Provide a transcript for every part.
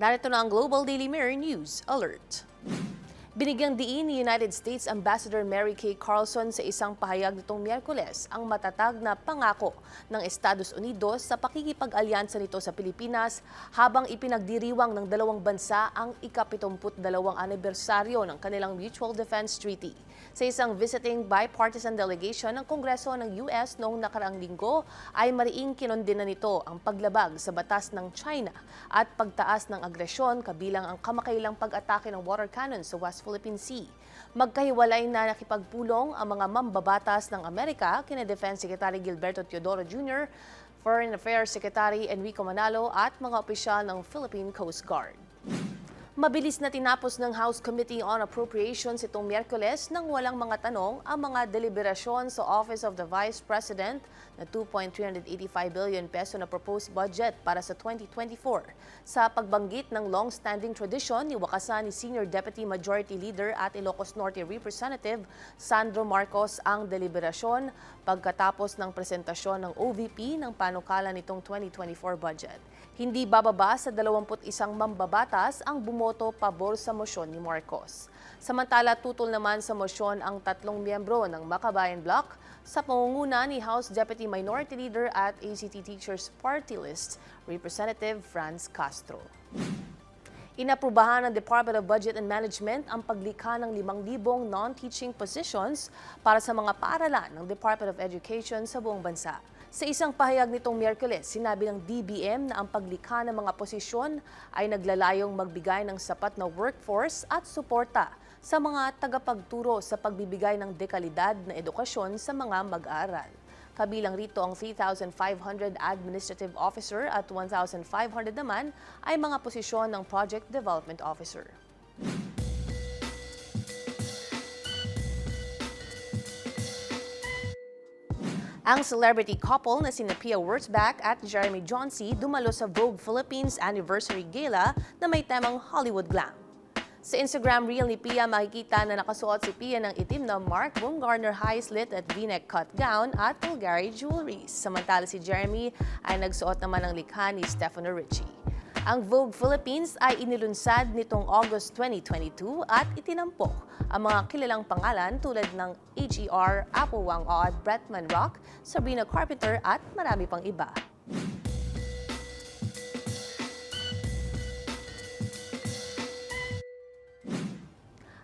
Narito na ang Global Daily Mirror News Alert. Binigyang diin ni United States Ambassador Mary Kay Carlson sa isang pahayag nitong Miyerkules ang matatag na pangako ng Estados Unidos sa pakikipag-alyansa nito sa Pilipinas habang ipinagdiriwang ng dalawang bansa ang ika-72 anibersaryo ng kanilang Mutual Defense Treaty. Sa isang visiting bipartisan delegation ng Kongreso ng US noong nakaraang linggo ay mariing kinondena nito ang paglabag sa batas ng China at pagtaas ng agresyon kabilang ang kamakailang pag-atake ng water cannon sa West Philippine Sea. Magkahiwalay na nakipagpulong ang mga mambabatas ng Amerika kina Defense Secretary Gilberto Teodoro Jr., Foreign Affairs Secretary Enrico Manalo at mga opisyal ng Philippine Coast Guard. Mabilis na tinapos ng House Committee on Appropriations itong Miyerkules nang walang mga tanong ang mga deliberasyon sa Office of the Vice President na 2.385 billion peso na proposed budget para sa 2024 sa pagbanggit ng long-standing tradisyon ni wakasan ni Senior Deputy Majority Leader at Ilocos Norte Representative Sandro Marcos ang deliberasyon pagkatapos ng presentasyon ng OVP ng panukala nitong 2024 budget. Hindi bababa sa 21 mambabatas ang bumoto pabor sa mosyon ni Marcos. Samantala, tutol naman sa mosyon ang tatlong miyembro ng Makabayan Bloc sa pangunguna ni House Deputy Minority Leader at ACT Teachers Party List, Representative Franz Castro. Inaprubahan ng Department of Budget and Management ang paglikha ng 5,000 non-teaching positions para sa mga paaralan ng Department of Education sa buong bansa. Sa isang pahayag nitong Miyerkules, sinabi ng DBM na ang paglikha ng mga posisyon ay naglalayong magbigay ng sapat na workforce at suporta sa mga tagapagturo sa pagbibigay ng dekalidad na edukasyon sa mga mag-aaral. Kabilang rito ang 3,500 administrative officer at 1,500 naman ay mga posisyon ng project development officer. Ang celebrity couple na sina Pia Wurtzbach at Jeremy Johnsey dumalo sa Vogue Philippines Anniversary Gala na may temang Hollywood Glam. Sa Instagram reel ni Pia, makikita na nakasuot si Pia ng itim na Mark Baumgartner high slit at v-neck cut gown at Bulgari jewelries. Samantala si Jeremy ay nagsuot naman ng likha ni Stefano Ricci. Ang Vogue Philippines ay inilunsad nitong August 2022 at itinampok ang mga kilalang pangalan tulad ng H.E.R., Apple Wang Odd, Bretman Rock, Sabrina Carpenter at marami pang iba.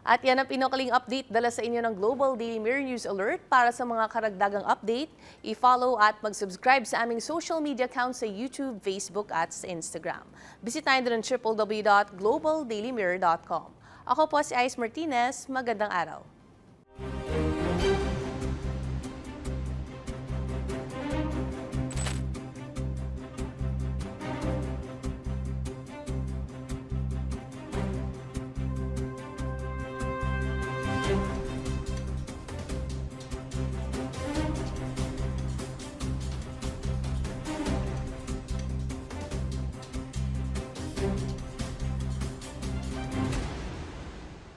At yan ang pinukaling update dala sa inyo ng Global Daily Mirror News Alert. Para sa mga karagdagang update, i-follow at mag-subscribe sa aming social media accounts sa YouTube, Facebook at sa Instagram. Bisitahin din ang www.globaldailymirror.com. Ako po si Ice Martinez. Magandang araw.